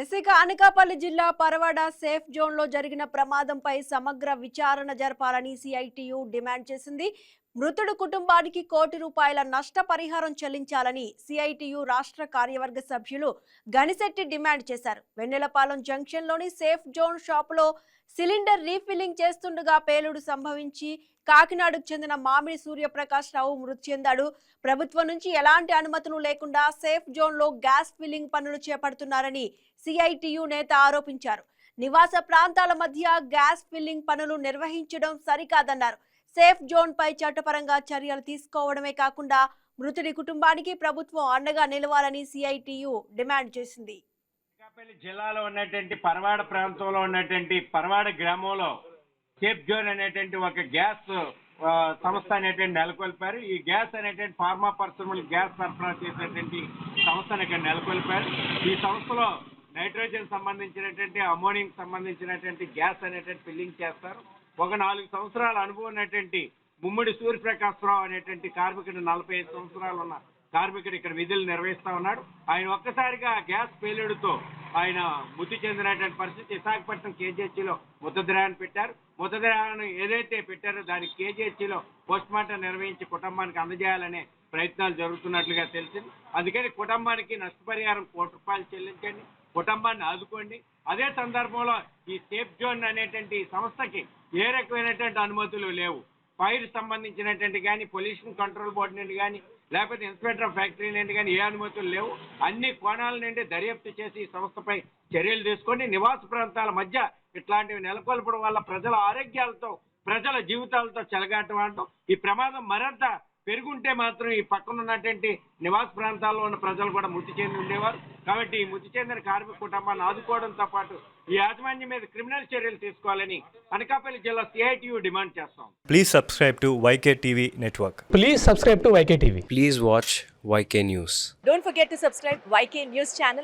ఎస్సీగా అనకాపల్లి జిల్లా పరవాడ సేఫ్ జోన్లో జరిగిన ప్రమాదంపై సమగ్ర విచారణ జరపాలని సిఐటియు డిమాండ్ చేసింది. మృతుడు కుటుంబానికి కోటి రూపాయల నష్టపరిహారం చెల్లించాలని సిఐటియు రాష్ట్ర కార్యవర్గ సభ్యులు గనిశెట్టి డిమాండ్ చేశారు. వెన్నెలపాలెం జంక్షన్లోని సేఫ్ జోన్ షాపులో సిలిండర్ రీఫిల్లింగ్ చేస్తుండగా పేలుడు సంభవించి కాకినాడకు చెందిన మామిడి సూర్యప్రకాష్ రావు మృతి చెందాడు. ప్రభుత్వం నుంచి ఎలాంటి అనుమతులు లేకుండా సేఫ్ జోన్లో గ్యాస్ ఫిల్లింగ్ పనులు చేపడుతున్నారని సిఐటియు నేత ఆరోపించారు. నివాస ప్రాంతాల మధ్య గ్యాస్ ఫిల్లింగ్ పనులు నిర్వహించడం సరికాదన్నారు. సేఫ్ జోన్ పై చట్టపరంగా చర్యలు తీసుకోవడమే కాకుండా మృతుడి కుటుంబానికి ప్రభుత్వం అండగా నిలవాలని సిఐటియు డిమాండ్ చేసింది. అనకాపల్లి జిల్లాలో ఉన్నటువంటి పరవాడ ప్రాంతంలో ఉన్నటువంటి పరవాడ గ్రామంలో సేఫ్ జోన్ అనేటువంటి ఒక గ్యాస్ సంస్థ అనేటువంటి నెలకొల్పారు. ఈ గ్యాస్ అనేటువంటి ఫార్మా పరిశ్రమలు గ్యాస్ సరఫరా చేసేటువంటి సంస్థను ఇక్కడ నెలకొల్పారు. ఈ సంస్థలో నైట్రోజన్ సంబంధించినటువంటి అమోనియం సంబంధించినటువంటి గ్యాస్ అనేటువంటి ఫిల్లింగ్ చేస్తారు. ఒక నాలుగు సంవత్సరాల అనుభవం ఉన్నటువంటి ముమ్మడి సూర్యప్రకాశ్రావు అనేటువంటి కార్మికుడు నలభై ఐదు సంవత్సరాలు ఉన్న కార్మికుడు ఇక్కడ విధులు నిర్వహిస్తా ఉన్నాడు. ఆయన ఒక్కసారిగా గ్యాస్ పేలుడుతో ఆయన మృతి చెందినటువంటి పరిస్థితి విశాఖపట్నం కేజీహెచ్లో మృతదేహాన్ని పెట్టారు. మృతదేహాన్ని ఏదైతే పెట్టారో దానికి కేజీహెచ్లో పోస్ట్ మార్టం నిర్వహించి కుటుంబానికి అందజేయాలనే ప్రయత్నాలు జరుగుతున్నట్లుగా తెలిసింది. అందుకని కుటుంబానికి నష్టపరిహారం కోటి రూపాయలు చెల్లించండి. కుటుంబాన్ని ఆదుకోండి. అదే సందర్భంలో ఈ సేఫ్ జోన్ అనేటువంటి సంస్థకి ఏ రకమైనటువంటి అనుమతులు లేవు. ఫైర్ సంబంధించినటువంటి కానీ పొల్యూషన్ కంట్రోల్ బోర్డు నుండి కానీ లేకపోతే ఇన్స్పెక్టర్ ఆఫ్ ఫ్యాక్టరీ నుండి కానీ ఏ అనుమతులు లేవు. అన్ని కోణాల నుండి దర్యాప్తు చేసి ఈ సంస్థపై చర్యలు తీసుకొని నివాస ప్రాంతాల మధ్య ఇట్లాంటివి నెలకొల్పడం వల్ల ప్రజల ఆరోగ్యాలతో ప్రజల జీవితాలతో చెలగాటం ఈ ప్రమాదం మరింత పెరుగుంటే మాత్రం ఈ పక్కన ఉన్నటువంటి నివాస ప్రాంతాల్లో ఉన్న ప్రజలు కూడా మృతి చెంది ఉండేవారు కాబట్టి ఈ మృతి చెందిన కార్మిక కుటుంబాన్ని ఆదుకోవడంతో పాటు ఈ యాజమాన్యం మీద క్రిమినల్ చర్యలు తీసుకోవాలని అనకాపల్లి జిల్లా సిఐటియు డిమాండ్ చేస్తాం Please subscribe to YK TV Network. Please subscribe to YK TV. Please watch YK News. Don't forget to subscribe YK News channel